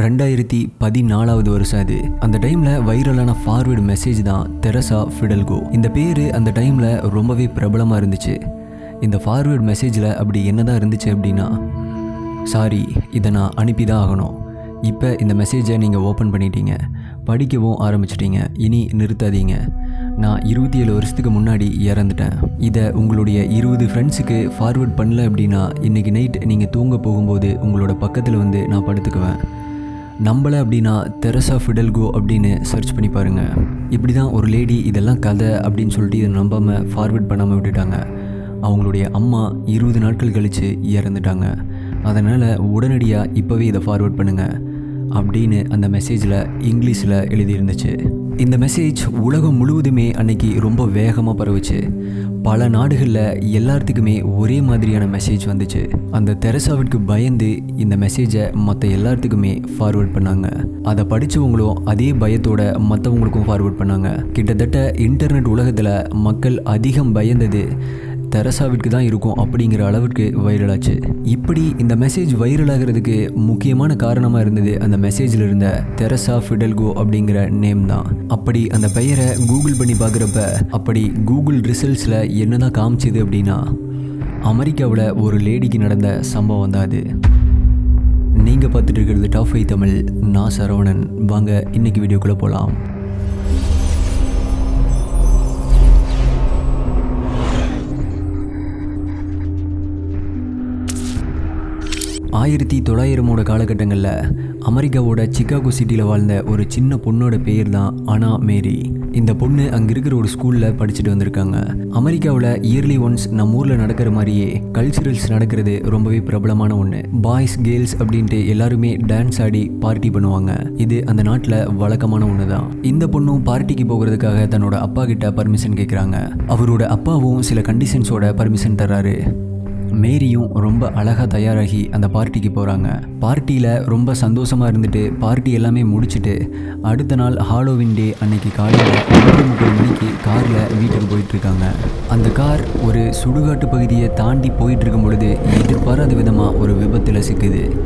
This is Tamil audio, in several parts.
ரெண்டாயிரத்தி பதினாலாவது வருஷம் அது. அந்த டைமில் வைரலான ஃபார்வேர்டு மெசேஜ் தான் தெரசா ஃபிடல்கோ. இந்த பேர் அந்த டைமில் ரொம்பவே பிரபலமாக இருந்துச்சு. இந்த ஃபார்வேர்டு மெசேஜில் அப்படி என்னதான் இருந்துச்சு அப்படின்னா சாரி இதை நான் அனுப்பி தான் ஆகணும். இப்போ இந்த மெசேஜை நீங்கள் ஓப்பன் பண்ணிட்டீங்க. படிக்கவும் ஆரம்பிச்சிட்டீங்க. இனி நிறுத்தாதீங்க. நான் இருபத்தி ஏழு வருஷத்துக்கு முன்னாடி இறந்துட்டேன். இதை உங்களுடைய இருபது ஃப்ரெண்ட்ஸுக்கு ஃபார்வேர்ட் பண்ணல அப்படின்னா இன்றைக்கி நைட் நீங்கள் தூங்க போகும்போது உங்களோட பக்கத்தில் வந்து நான் படுத்துக்குவேன். நம்பலை அப்படின்னா தெரசா ஃபிடல்கோ அப்படின்னு சர்ச் பண்ணி பாருங்கள் இப்படி தான் ஒரு லேடி இதெல்லாம் கதை அப்படின்னு சொல்லிட்டு இதை நம்பாமல் ஃபார்வேர்ட் பண்ணாமல் விட்டுட்டாங்க. அவங்களுடைய அம்மா இருபது நாட்கள் கழித்து இறந்துட்டாங்க. அதனால் உடனடியாக இப்போவே இதை ஃபார்வேர்ட் பண்ணுங்கள் அப்படின்னு அந்த மெசேஜில் இங்கிலீஷில் எழுதியிருந்துச்சு. இந்த மெசேஜ் உலகம் முழுவதுமே அன்னைக்கு ரொம்ப வேகமாக பரவுச்சு. பல நாடுகளில் எல்லாத்துக்குமே ஒரே மாதிரியான மெசேஜ் வந்துச்சு. அந்த தெரசாவிற்கு பயந்து இந்த மெசேஜை மற்ற எல்லாத்துக்குமே ஃபார்வேர்ட் பண்ணாங்க. அதை படித்தவங்களும் அதே பயத்தோட மற்றவங்களுக்கும் ஃபார்வேர்ட் பண்ணாங்க. கிட்டத்தட்ட இன்டர்நெட் உலகத்தில் மக்கள் அதிகம் பயந்தது தெரசாவிற்கு தான் இருக்கும் அப்படிங்கிற அளவுக்கு வைரலாச்சு. இப்படி இந்த மெசேஜ் வைரல் ஆகிறதுக்கு முக்கியமான காரணமாக இருந்தது அந்த மெசேஜில் இருந்த தெரசா ஃபிடல்கோ அப்படிங்கிற நேம் தான். அப்படி அந்த பெயரை கூகுள் பண்ணி பார்க்குறப்ப அப்படி கூகுள் ரிசல்ட்ஸில் என்னதான் காமிச்சது அப்படின்னா அமெரிக்காவில் ஒரு லேடிக்கு நடந்த சம்பவம் தான் அது. நீங்கள் பார்த்துட்டு இருக்கிறது டாஃபை தமிழ் நான் சரவணன். வாங்க இன்னைக்கு வீடியோக்குள்ளே போகலாம் ஆயிரத்தி தொள்ளாயிரமோட காலகட்டங்களில் அமெரிக்காவோட சிக்காகோ சிட்டியில் வாழ்ந்த ஒரு சின்ன பொண்ணோட பேர் தான் அனா மேரி. இந்த பொண்ணு அங்கே இருக்கிற ஒரு ஸ்கூலில் படிச்சுட்டு வந்திருக்காங்க. அமெரிக்காவில் இயர்லி ஒன்ஸ் நம்ம ஊரில் நடக்கிற மாதிரியே கல்ச்சுரல்ஸ் நடக்கிறது ரொம்பவே பிரபலமான ஒன்று பாய்ஸ் கேர்ள்ஸ் அப்படின்ட்டு எல்லாருமே டான்ஸ் ஆடி பார்ட்டி பண்ணுவாங்க. இது அந்த நாட்டில் வழக்கமான ஒன்று தான் இந்த பொண்ணும் பார்ட்டிக்கு போகிறதுக்காக தன்னோட அப்பா கிட்ட பர்மிஷன் கேட்குறாங்க அவரோட அப்பாவும் சில கண்டிஷன்ஸோட பர்மிஷன் தர்றாரு. மேரியும் ரொம்ப அழகாக தயாராகி அந்த பார்ட்டிக்கு போகிறாங்க பார்ட்டியில் ரொம்ப சந்தோஷமாக இருந்துட்டு பார்ட்டி எல்லாமே முடிச்சுட்டு அடுத்த நாள் ஹாலோவின் டே அன்னைக்கு காலையில் ஒன்று முப்பது மணிக்கு காரில் வீட்டுக்கு போயிட்டுருக்காங்க அந்த கார் ஒரு சுடுகாட்டு பகுதியை தாண்டி போயிட்டுருக்கும் பொழுது எதிர்பாராத விதமாக ஒரு விபத்தில் சிக்குது.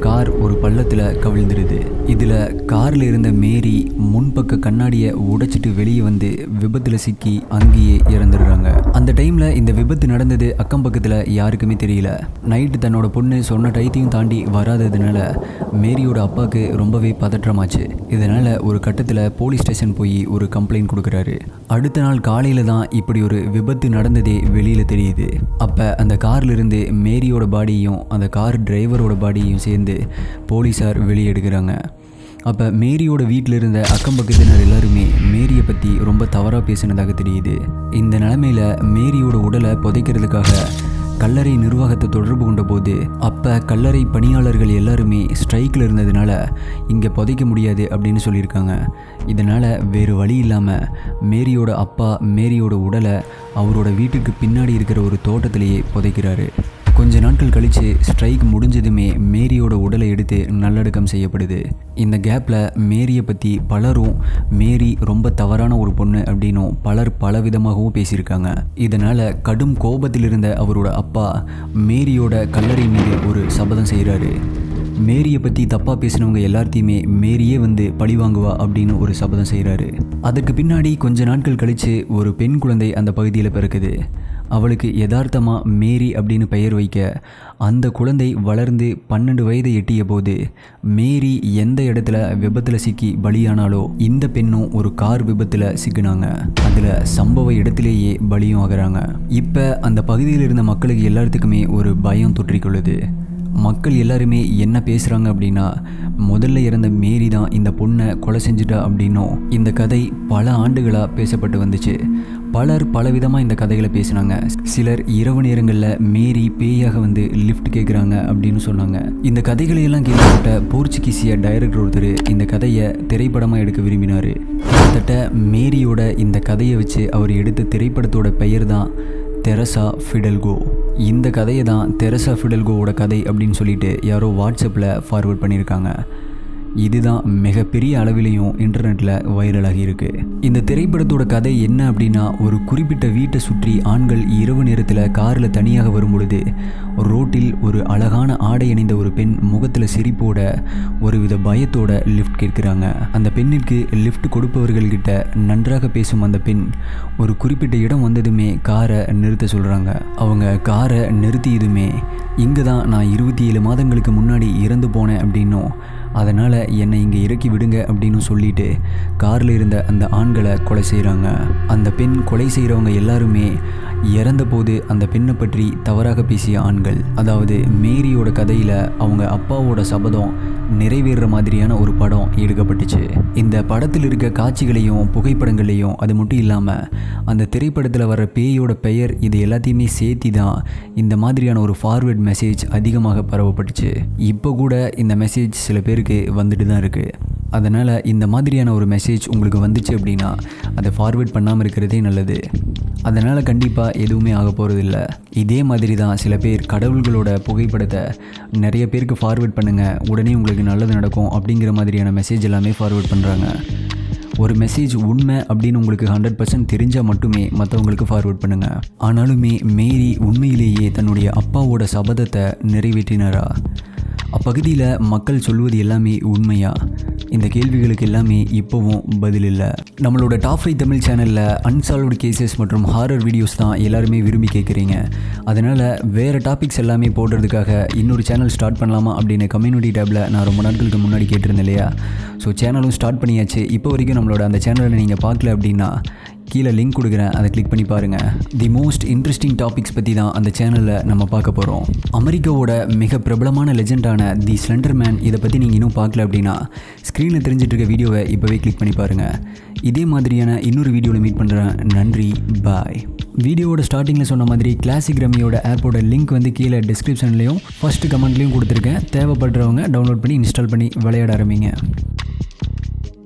கார் ஒரு பள்ளத்தில் கவிழ்ந்துருது. இதில் காரில் இருந்த மேரி முன்பக்க கண்ணாடியை உடைச்சிட்டு வெளியே வந்து விபத்தில் சிக்கி அங்கேயே இறந்துடுறாங்க. அந்த டைமில் இந்த விபத்து நடந்தது அக்கம் பக்கத்தில் யாருக்குமே தெரியல. நைட்டு தன்னோட பொண்ணு சொன்ன டைத்தையும் தாண்டி வராததுனால மேரியோட அப்பாவுக்கு ரொம்பவே பதற்றமாச்சு. இதனால் ஒரு கட்டத்தில் போலீஸ் ஸ்டேஷன் போய் ஒரு கம்ப்ளைண்ட் கொடுக்குறாரு. அடுத்த நாள் காலையில் தான் இப்படி ஒரு விபத்து நடந்ததே வெளியில் தெரியுது. அப்போ அந்த கார்லேருந்து மேரியோட பாடியையும் அந்த கார் டிரைவரோட பாடியையும் சேர்ந்து போலீஸார் வெளியே எடுக்கிறாங்க. அப்போ மேரியோட வீட்டில் இருந்த அக்கம் பக்கத்தினர் எல்லாருமே மேரியை பற்றி ரொம்ப தவறாக பேசினதாக தெரியுது. இந்த நிலமையில மேரியோட உடலை புதைக்கிறதுக்காக கல்லறை நிர்வாகத்தை தொடர்பு கொண்ட போது அப்போ கல்லறை பணியாளர்கள் எல்லாருமே ஸ்ட்ரைக்கில் இருந்ததுனால இங்கே புதைக்க முடியாது அப்படின்னு சொல்லியிருக்காங்க. இதனால் வேறு வழி இல்லாமல் மேரியோட அப்பா மேரியோட உடலை அவரோட வீட்டுக்கு பின்னாடி இருக்கிற ஒரு தோட்டத்திலேயே புதைக்கிறாரு. கொஞ்ச நாட்கள் கழித்து ஸ்ட்ரைக் முடிஞ்சதுமே மேரியோட உடலை எடுத்து நல்லடக்கம் செய்யப்படுது. இந்த கேப்பில் மேரியை பற்றி பலரும் மேரி ரொம்ப தவறான ஒரு பொண்ணு அப்படின்னும் பலர் பல விதமாகவும் பேசியிருக்காங்க. இதனால் கடும் கோபத்தில் இருந்த அவரோட அப்பா மேரியோட கல்லறை மீது ஒரு சபதம் செய்கிறாரு. மேரியை பற்றி தப்பாக பேசினவங்க எல்லாத்தையுமே மேரியே வந்து பழி வாங்குவா அப்படின்னு ஒரு சபதம் செய்கிறாரு அதுக்கு பின்னாடி கொஞ்ச நாட்கள் கழித்து ஒரு பெண் குழந்தை அந்த பகுதியில் பிறக்குது. அவளுக்கு யதார்த்தமாக மேரி அப்படின்னு பெயர் வைக்க அந்த குழந்தை வளர்ந்து பன்னெண்டு வயதை எட்டிய போது மேரி எந்த இடத்துல விபத்தில் சிக்கி பலியானாலோ இந்த பெண்ணும் ஒரு கார் விபத்தில் சிக்கினாங்க. அதில் சம்பவ இடத்திலேயே பலியும் ஆகிறாங்க. இப்போ அந்த பகுதியில் இருந்த மக்களுக்கு எல்லாத்துக்குமே ஒரு பயம் தொற்றிக்கொள்ளுது மக்கள் எல்லாருமே என்ன பேசுகிறாங்க அப்படின்னா முதல்ல இறந்த மேரி தான் இந்த பொண்ணை கொலை செஞ்சுட்டா அப்படின்னும் இந்த கதை பல ஆண்டுகளாக பேசப்பட்டு வந்துச்சு. பலர் பலவிதமாக இந்த கதைகளை பேசினாங்க. சிலர் இரவு நேரங்களில் மேரி பேயாக வந்து லிஃப்ட் கேட்குறாங்க அப்படின்னு சொன்னாங்க. இந்த கதைகளையெல்லாம் கேள்விப்பட்ட போர்ச்சுகீசிய டைரக்டர் ஒருத்தர் இந்த கதையை திரைப்படமாக எடுக்க விரும்பினார். கிட்டத்தட்ட மேரியோட இந்த கதையை வச்சு அவர் எடுத்த திரைப்படத்தோட பெயர் தான் தெரசா ஃபிடல்கோ. இந்த கதையை தான் தெரசா ஃபிடல்கோவோட கதை அப்படின்னு சொல்லிட்டு யாரோ வாட்ஸ்அப்பில் ஃபார்வர்ட் பண்ணியிருக்காங்க. இதுதான் மிகப்பெரிய அளவிலையும் இன்டர்நெட்டில் வைரலாகி இருக்கு இந்த திரைப்படத்தோட கதை என்ன அப்படின்னா ஒரு குறிப்பிட்ட வீட்டை சுற்றி ஆண்கள் இரவு நேரத்தில் காரில் தனியாக வரும் பொழுது ரோட்டில் ஒரு அழகான ஆடை அணிந்த ஒரு பெண் முகத்தில் சிரிப்போட ஒருவித பயத்தோட லிஃப்ட் கேட்குறாங்க. அந்த பெண்ணிற்கு லிஃப்ட் கொடுப்பவர்கள்கிட்ட நன்றாக பேசும் அந்த பெண் ஒரு குறிப்பிட்ட இடம் வந்ததுமே காரை நிறுத்த சொல்கிறாங்க அவங்க காரை நிறுத்தியதுமே இங்கே தான் நான் இருபத்தி ஏழு மாதங்களுக்கு முன்னாடி இறந்து போனேன் அப்படின்னும் அதனால் என்னை இங்கே இறக்கி விடுங்க அப்படின்னு சொல்லிட்டு காரில் இருந்த அந்த ஆண்களை கொலை செய்கிறாங்க அந்த பெண் கொலை செய்கிறவங்க எல்லாருமே இறந்தபோது அந்த பெண்ணை பற்றி தவறாக பேசிய ஆண்கள் அதாவது மேரியோட கதையில் அவங்க அப்பாவோட சபதம் நிறைவேறுற மாதிரியான ஒரு படம் எடுக்கப்பட்டுச்சு. இந்த படத்தில் இருக்க காட்சிகளையும் புகைப்படங்களையும் அது மட்டும் இல்லாமல் அந்த திரைப்படத்தில் வர பேயோட பெயர் இது எல்லாத்தையுமே சேர்த்தி தான் இந்த மாதிரியான ஒரு ஃபார்வேர்ட் மெசேஜ் அதிகமாக பரவப்பட்டுச்சு. இப்போ கூட இந்த மெசேஜ் சில பேருக்கு வந்துட்டு தான் இருக்குது அதனால் இந்த மாதிரியான ஒரு மெசேஜ் உங்களுக்கு வந்துச்சு அப்படின்னா அதை ஃபார்வேர்ட் பண்ணாமல் இருக்கிறதே நல்லது. அதனால் கண்டிப்பாக எதுவுமே ஆக போகிறதில்ல இதே மாதிரி தான் சில பேர் கடவுள்களோட புகைப்படத்தை நிறைய பேருக்கு ஃபார்வேர்ட் பண்ணுங்கள் உடனே உங்களுக்கு நல்லது நடக்கும் அப்படிங்கிற மாதிரியான மெசேஜ் எல்லாமே ஃபார்வேர்ட் பண்ணுறாங்க ஒரு மெசேஜ் உண்மை அப்படின்னு உங்களுக்கு ஹண்ட்ரட் பர்சன்ட் தெரிஞ்சால் மட்டுமே மற்றவங்களுக்கு ஃபார்வேர்ட் பண்ணுங்கள் ஆனாலுமே மேரி உண்மையிலேயே தன்னுடைய அப்பாவோட சபதத்தை நிறைவேற்றினாரா? அப்பகுதியில் மக்கள் சொல்வது எல்லாமே உண்மையாக இந்த கேள்விகளுக்கு எல்லாமே இப்போவும் பதில் இல்லை. நம்மளோட டாப் ஃபைவ் தமிழ் சேனலில் அன்சால்வ்டு கேசஸ் மற்றும் ஹாரர் வீடியோஸ் தான் எல்லாருமே விரும்பி கேட்குறீங்க அதனால் வேறு டாபிக்ஸ் எல்லாமே போடுறதுக்காக இன்னொரு சேனல் ஸ்டார்ட் பண்ணலாமா அப்படின்னு கம்யூனிட்டி டேப்பில் நான் ரொம்ப நாட்களுக்கு முன்னாடி கேட்டிருந்தேன் இல்லையா? ஸோ சேனலும் ஸ்டார்ட் பண்ணியாச்சு. இப்போ வரைக்கும் நம்மளோட அந்த சேனலை நீங்கள் பார்க்கல அப்படின்னா கீழே லிங்க் கொடுக்குறேன். அதை கிளிக் பண்ணி பாருங்கள் தி மோஸ்ட் இன்ட்ரெஸ்டிங் டாபிக்ஸ் பற்றி தான் அந்த சேனலில் நம்ம பார்க்க போகிறோம் அமெரிக்காவோட மிக பிரபலமான லெஜெண்டான தி ஸ்லெண்டர் மேன் இதை பற்றி நீங்கள் இன்னும் பார்க்கல அப்படின்னா ஸ்க்ரீனில் தெரிஞ்சிட்டு இருக்க வீடியோவை இப்போவே கிளிக் பண்ணி பாருங்கள் இதே மாதிரியான இன்னொரு வீடியோவில் மீட் பண்ணுறேன் நன்றி. பாய் வீடியோவோட ஸ்டார்டிங்கில் சொன்ன மாதிரி கிளாசிக் ரம்மியோட ஆப்போட லிங்க் வந்து கீழே டிஸ்கிரிப்ஷன்லேயும் ஃபஸ்ட்டு கமெண்ட்லேயும் கொடுத்துருக்கேன். தேவைப்படுறவங்க டவுன்லோட் பண்ணி இன்ஸ்டால் பண்ணி விளையாட ஆரம்பிங்க.